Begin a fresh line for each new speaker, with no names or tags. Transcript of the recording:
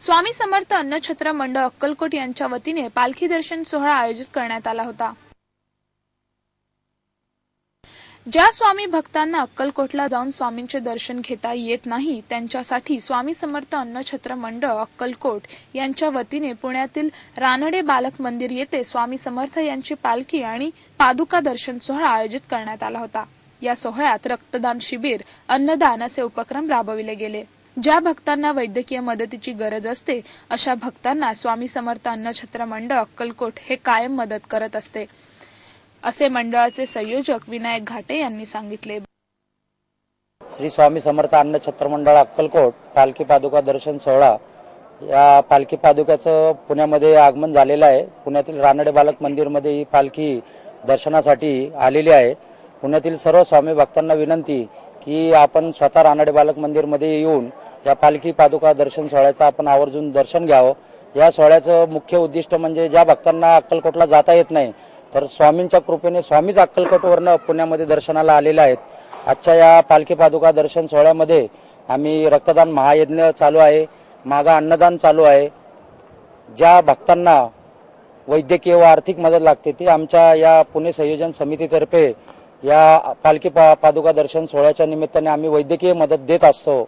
स्वामी समर्थ अन्नछत्र मंडळ अक्कलकोट यांच्या वतीने पालखी दर्शन सोहळा आयोजित करण्यात आला होता. ज्या स्वामी भक्तांना अक्कलकोटला जाऊन स्वामींचे दर्शन घेता येत नाही त्यांच्यासाठी स्वामी समर्थ अन्नछत्र मंडळ अक्कलकोट यांच्या वतीने पुण्यातील रानडे बालक मंदिर येथे स्वामी समर्थ यांची पालखी आणि पादुका दर्शन सोहळा आयोजित करण्यात आला होता. या सोहळ्यात रक्तदान शिबिर अन्नदान असे उपक्रम राबविले गेले. ज्या भक्तांना वैद्यकीय मदतीची गरज असते अशा भक्तांना स्वामी समर्थ अन्नछत्र मंडळ अक्कलकोट हे कायम मदत करत असते. असे मंडळाचे संयोजक विनायक घाटे यांनी सांगितले.
श्री स्वामी समर्थ अन्न छत्र मंडळ अक्कलकोट पालखी पादुका दर्शन सोहळा. या पालखी पादुक्याचं पुण्यामध्ये आगमन झालेलं आहे. पुण्यातील रानडे बालक मंदिरमध्ये ही पालखी दर्शनासाठी आलेली आहे. पुण्यातील सर्व स्वामी भक्तांना विनंती की आपण स्वतः रानडे बालक मंदिरमध्ये येऊन या पालखी पादुका दर्शन सोहळ्याचं आपण आवर्जून दर्शन घ्यावं. या सोहळ्याचं मुख्य उद्दिष्ट म्हणजे ज्या भक्तांना अक्कलकोटला जाता येत नाही तर स्वामींच्या कृपेने स्वामीच अक्कलकोटवरनं पुण्यामध्ये दर्शनाला आलेले आहेत. आजच्या या पालखी पादुका दर्शन सोहळ्यामध्ये आम्ही रक्तदान महायज्ञ चालू आहे मागा अन्नदान चालू आहे. ज्या भक्तांना वैद्यकीय व आर्थिक मदत लागते ती आमच्या या पुणे संयोजन समितीतर्फे या पालखी पा पादुका दर्शन सोहळ्याच्या निमित्ताने आम्ही वैद्यकीय मदत देत असतो.